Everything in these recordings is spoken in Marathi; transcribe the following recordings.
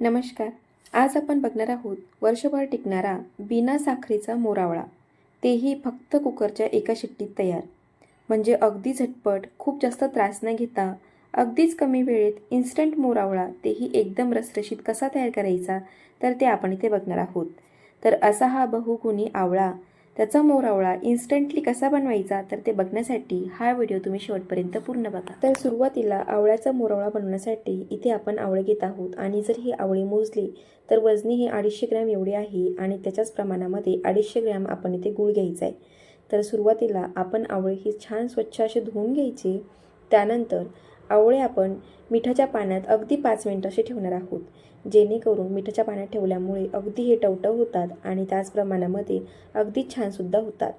नमस्कार. आज आपण बघणार आहोत वर्षभर टिकणारा बिना साखरेचा मोरावळा. तेही फक्त कुकरच्या एका शिट्टीत तयार. म्हणजे अगदी झटपट खूप जास्त त्रास न घेता अगदीच कमी वेळेत इन्स्टंट मोरावळा तेही एकदम रसरशीत कसा तयार करायचा तर ते आपण इथे बघणार आहोत. तर असा हा बहुगुणी आवळा त्याचा मोरावळा इन्स्टंटली कसा बनवायचा तर ते बघण्यासाठी हा व्हिडिओ तुम्ही शेवटपर्यंत पूर्ण बघा. तर सुरुवातीला आवळ्याचा मोरावळा बनवण्यासाठी इथे आपण आवळे घेत आहोत. आणि जर ही आवळी मोजली तर वजनी हे अडीचशे ग्रॅम एवढे आहे आणि त्याच्याच प्रमाणामध्ये अडीचशे ग्रॅम आपण इथे गूळ घ्यायचा आहे. तर सुरुवातीला आपण आवळे ही छान स्वच्छ असे धुवून घ्यायचे. त्यानंतर आवळे आपण मिठाच्या पाण्यात अगदी पाच मिनटं असे ठेवणार आहोत. जेणेकरून मिठाच्या पाण्यात ठेवल्यामुळे अगदी हे टवटव होतात आणि त्याच प्रमाणामध्ये अगदी छानसुद्धा होतात.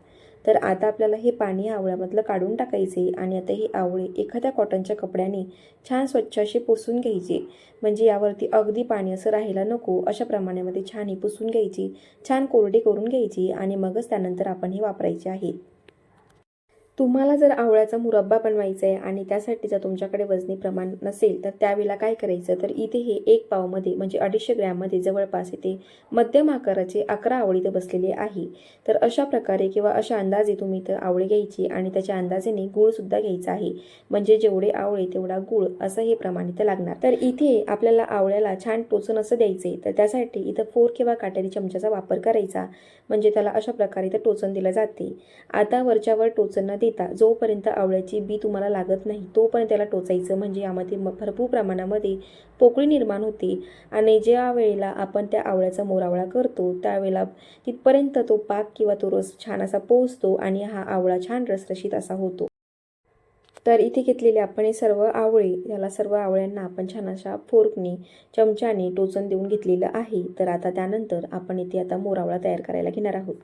तर आता आपल्याला हे पाणी आवळ्यामधलं काढून टाकायचे आणि आता हे आवळे एखाद्या कॉटनच्या कपड्याने छान स्वच्छ असे पुसून घ्यायचे. म्हणजे यावरती अगदी पाणी असं राहायला नको अशा प्रमाणामध्ये छान हे पुसून घ्यायची छान कोरडी करून घ्यायची आणि मगच त्यानंतर आपण हे वापरायचे आहेत तुम्हाला जर आवळ्याचा मुरब्बा बनवायचा आहे आणि त्यासाठी जर तुमच्याकडे वजनी प्रमाण नसेल तर त्यावेळेला काय करायचं? तर इथे हे एक पावमध्ये म्हणजे अडीचशे ग्रॅममध्ये जवळपास इथे मध्यम आकाराचे अकरा आवळी इथं बसलेले आहे. तर अशा प्रकारे किंवा अशा अंदाजे तुम्ही इथं आवळे घ्यायची आणि त्याच्या अंदाजेने गूळसुद्धा घ्यायचा आहे. म्हणजे जेवढे आवळे तेवढा गूळ असं हे प्रमाण इथं लागणार. तर इथे आपल्याला आवळ्याला छान टोचून असं द्यायचे तर त्यासाठी इथं फोर किंवा काटेरी चमच्याचा वापर करायचा. म्हणजे त्याला अशा प्रकारे इथं टोचन दिलं जाते. आता वरच्यावर टोचन न देता जोपर्यंत आवळ्याची बी तुम्हाला लागत नाही तोपर्यंत त्याला टोचायचं. म्हणजे यामध्ये म भरपूर प्रमाणामध्ये पोकळी निर्माण होते आणि ज्या वेळेला आपण त्या आवळ्याचा मोरावळा करतो त्यावेळेला तिथपर्यंत तो पाक किंवा तो रस छान असा पोचतो आणि हा आवळा छान रसरशीत असा होतो. तर इथे घेतलेले आपण हे सर्व आवळे याला सर्व आवळ्यांना आपण छान अशा फोर्कने चमच्याने टोचन देऊन घेतलेलं आहे. तर आता त्यानंतर आपण इथे आता मोरावळा तयार करायला घेणार आहोत.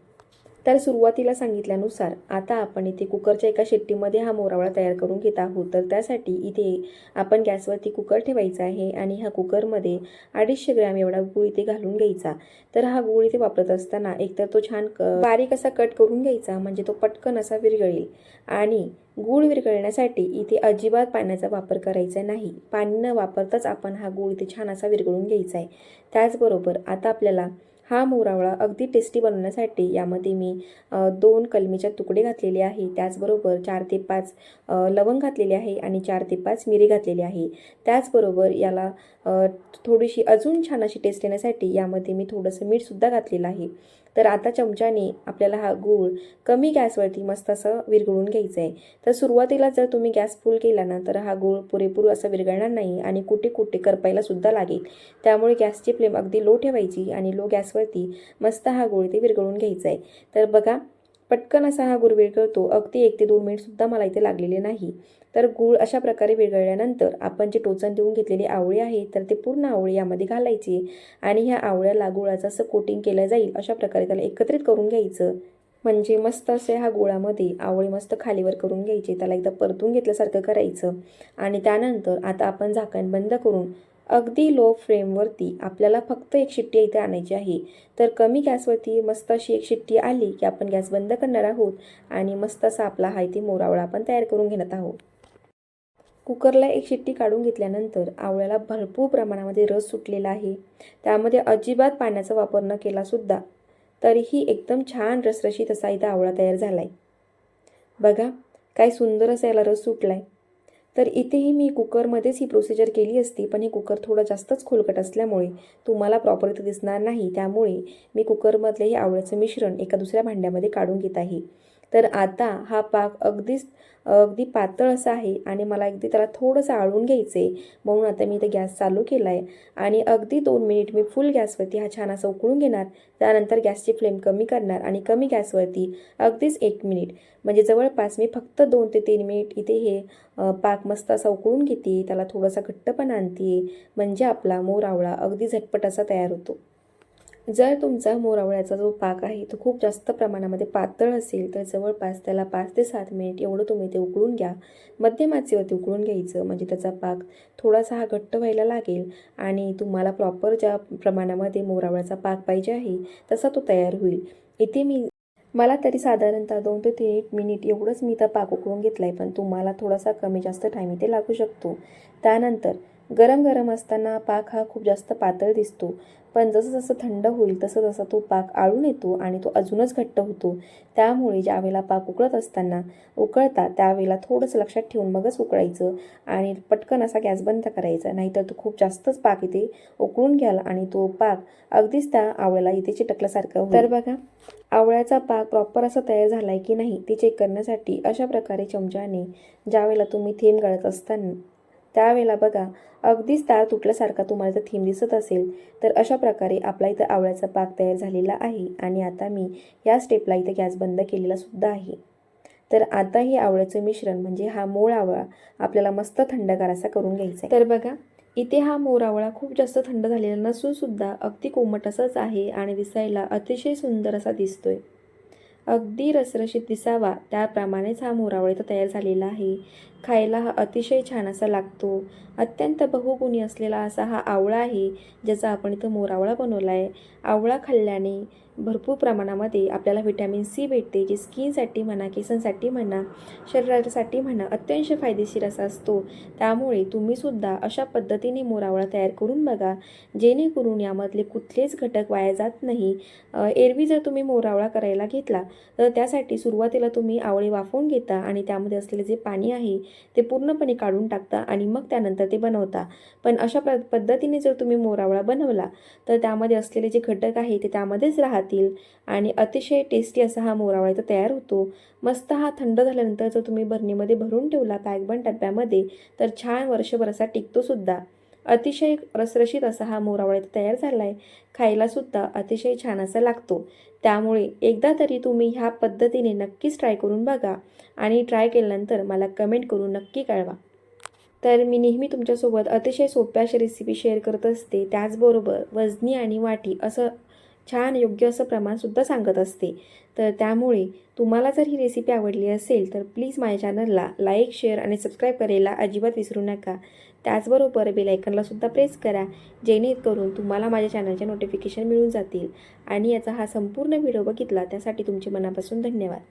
तर सुरुवातीला सांगितल्यानुसार आता आपण इथे कुकरच्या एका शेट्टीमध्ये हा मोरावळा तयार करून घेत आहोत. तर त्यासाठी इथे आपण गॅसवरती कुकर ठेवायचा आहे आणि ह्या कुकरमध्ये अडीचशे ग्रॅम एवढा गूळ इथे घालून घ्यायचा. तर हा गूळ इथे वापरत असताना एकतर तो छान क बारीक असा कट करून घ्यायचा म्हणजे तो पटकन असा विरघळेल. आणि गूळ विरघळण्यासाठी इथे अजिबात पाण्याचा वापर करायचा नाही. पाणी न वापरताच आपण हा गूळ इथे छान असा विरघळून घ्यायचा आहे. त्याचबरोबर आता आपल्याला हा मोरावळा अगदी टेस्टी बनवण्यासाठी यामध्ये मी दोन कलमीचे तुकडे घातलेले आहे. त्याचबरोबर चार ते पाच लवंग घातलेले आहे आणि चार ते पाच मिरी घातलेली आहे. त्याचबरोबर याला थोडीशी अजून छान अशी टेस्ट येण्यासाठी यामध्ये मी थोडंसं मीठसुद्धा घातलेलं आहे. तर आता चमच्याने आपल्याला हा गूळ कमी गॅसवरती मस्त असं विरघळून घ्यायचं आहे तर सुरुवातीला जर तुम्ही गॅस फुल केला ना तर हा गूळ पुरेपूर असं विरघळणार नाही आणि कुठे कुठे करपायला सुद्धा लागेल. त्यामुळे गॅसची फ्लेम अगदी लो ठेवायची आणि लो गॅस गॅसवरती मस्त हा गुळ ते विरघळून घ्यायचा आहे. तर बघा पटकन असा हा गुळ विरघळतो अगदी एक ते दोन मिनिटसुद्धा मला इथे लागलेले नाही. तर गूळ अशा प्रकारे विरघळल्यानंतर आपण जे टोचन देऊन घेतलेली आवळी आहे तर ते पूर्ण आवळी यामध्ये घालायचे आणि ह्या आवळ्याला गुळाचं असं कोटिंग केलं जाईल. अशा प्रकारे त्याला एकत्रित करून घ्यायचं. म्हणजे मस्त असे हा गोळामध्ये आवळे मस्त खालीवर करून घ्यायचे. त्याला एकदा परतून घेतल्यासारखं करायचं. आणि त्यानंतर आता आपण झाकण बंद करून अगदी लो फ्लेमवरती आपल्याला फक्त एक शिट्टी इथे आणायची आहे. तर कमी गॅसवरती मस्त अशी एक शिट्टी आली की आपण गॅस बंद करणार आहोत आणि मस्त असा आपला हा इथे मोरावळा आपण तयार करून घेणार आहोत. कुकरला एक शिट्टी काढून घेतल्यानंतर आवळ्याला भरपूर प्रमाणामध्ये रस सुटलेला आहे. त्यामध्ये अजिबात पाण्याचा वापर न केलासुद्धा तरीही एकदम छान रसरशीत असा इथं आवळा तयार झाला आहे बघा काय सुंदर असा याला रस सुटला आहे तर इथेही मी कुकरमध्येच ही प्रोसिजर केली असती पण हे कुकर थोडं जास्तच खोलकट असल्यामुळे तुम्हाला प्रॉपर इथं दिसणार नाही. त्यामुळे मी कुकरमधले हे आवळ्याचं मिश्रण एका दुसऱ्या भांड्यामध्ये काढून घेत आहे. तर आता हा पाक अगदीच अगदी पातळ असा आहे आणि मला अगदी त्याला थोडंसं आळून घ्यायचं आहे म्हणून आता मी इथे गॅस चालू केला आहे आणि अगदी दोन मिनिट मी फुल गॅसवरती हा छान असा उकळून घेणार. त्यानंतर गॅसची फ्लेम कमी करणार आणि कमी गॅसवरती अगदीच एक मिनिट. म्हणजे जवळपास मी फक्त दोन ते तीन मिनिट इथे हे पाक मस्त असा उकळून घेते. त्याला थोडासा घट्टपणा आणते. म्हणजे आपला मोर आवळा अगदी झटपट असा तयार होतो. जर तुमचा मोरावळ्याचा जो पाक आहे तो खूप जास्त प्रमाणामध्ये पातळ असेल तर जवळपास त्याला पाच ते सात मिनिट एवढं तुम्ही ते उकळून घ्या. मध्यम आचेवरती उकळून घ्यायचं म्हणजे त्याचा पाक थोडासा हा घट्ट व्हायला लागेल आणि तुम्हाला प्रॉपर ज्या प्रमाणामध्ये मोरावळ्याचा पाक पाहिजे आहे तसा तो तयार होईल. इथे मी मला तरी साधारणतः दोन ते तीन मिनिट एवढंच मी तर पाक उकळून घेतला आहे पण तुम्हाला थोडासा कमी जास्त टाईम इथे लागू शकतो. त्यानंतर गरम गरम असताना पाक हा खूप जास्त पातळ दिसतो. पण जसं जसं थंड होईल तसं तसा तो पाक आळून येतो आणि तो अजूनच घट्ट होतो. त्यामुळे ज्यावेळेला पाक उकळत असताना उकळता त्यावेळेला थोडंसं लक्षात ठेवून मगच उकळायचं आणि पटकन असा गॅस बंद करायचा. नाहीतर तो खूप जास्तच पाक इथे उकळून घ्याल आणि तो पाक अगदीच त्या आवळ्याला इथे चिटकल्यासारखं तर बघा आवळ्याचा पाक प्रॉपर असा तयार झाला आहे की नाही ते चेक करण्यासाठी अशा प्रकारे चमच्याने ज्यावेळेला तुम्ही थेंब गळत असताना त्यावेळेला बघा अगदीच तार तुटल्यासारखा तुम्हाला जर थीम दिसत असेल तर अशा प्रकारे आपला इथं आवळ्याचा पाक तयार झालेला आहे आणि आता मी या स्टेपला इथं गॅस बंद केलेला सुद्धा आहे. तर आता हे आवळ्याचं मिश्रण म्हणजे हा मूळ आवळा आपल्याला मस्त थंडगार असा करून घ्यायचा आहे. तर बघा इथे हा मोर आवळा खूप जास्त थंड झालेला नसूनसुद्धा अगदी कोमट असाच आहे आणि दिसायला अतिशय सुंदर असा दिसतोय. अगदी रसरशीत दिसावा त्याप्रमाणेच हा मोरावळा इथं तयार झालेला आहे. खायला हा अतिशय छान असा लागतो. अत्यंत बहुगुणी असलेला असा हा आवळा आहे ज्याचा आपण इथं मोरावळा बनवला आहे आवळा खाल्ल्याने भरपूर प्रमाणामध्ये आपल्याला व्हिटॅमिन सी भेटते जे स्किनसाठी म्हणा केसांसाठी म्हणा शरीरासाठी म्हणा अत्यंत फायदेशीर असा असतो. त्यामुळे तुम्हीसुद्धा अशा पद्धतीने मोरावळा तयार करून बघा जेणेकरून यामधले कुठलेच घटक वाया जात नाही. एरवी जर तुम्ही मोरावळा करायला घेतला तर त्यासाठी सुरुवातीला तुम्ही आवळे वाफवून घेता आणि त्यामध्ये असलेले जे पाणी आहे ते पूर्णपणे काढून टाकता आणि मग त्यानंतर ते बनवता. पण अशा प्र पद्धतीने जर तुम्ही मोरावळा बनवला तर त्यामध्ये असलेले जे घटक आहे ते त्यामध्येच राहतील आणि अतिशय टेस्टी असा हा मोरावळा इथं तयार होतो. मस्त हा थंड झाल्यानंतर जर तुम्ही भरणीमध्ये भरून ठेवला पॅकबंद डब्यामध्ये तर छान वर्षभर असा टिकतोसुद्धा अतिशय रसरशीत असा हा मोरावळा तयार झाला आहे खायलासुद्धा अतिशय छान असा लागतो. त्यामुळे एकदा तरी तुम्ही ह्या पद्धतीने नक्कीच ट्राय करून बघा आणि ट्राय केल्यानंतर मला कमेंट करून नक्की कळवा. तर मी नेहमी तुमच्यासोबत अतिशय सोप्या अशा रेसिपी शेअर करत असते. त्याचबरोबर वजनी आणि वाटी असं छान योग्य असं प्रमाणसुद्धा सांगत असते. तर त्यामुळे तुम्हाला जर ही रेसिपी आवडली असेल तर प्लीज माझ्या चॅनलला लाईक शेअर आणि सबस्क्राईब करायला अजिबात विसरू नका. त्याचबरोबर बेलायकनलासुद्धा प्रेस करा जेणेकरून तुम्हाला माझ्या चॅनलचे नोटिफिकेशन मिळून जातील. आणि याचा हा संपूर्ण व्हिडिओ बघितला त्यासाठी तुमचे मनापासून धन्यवाद.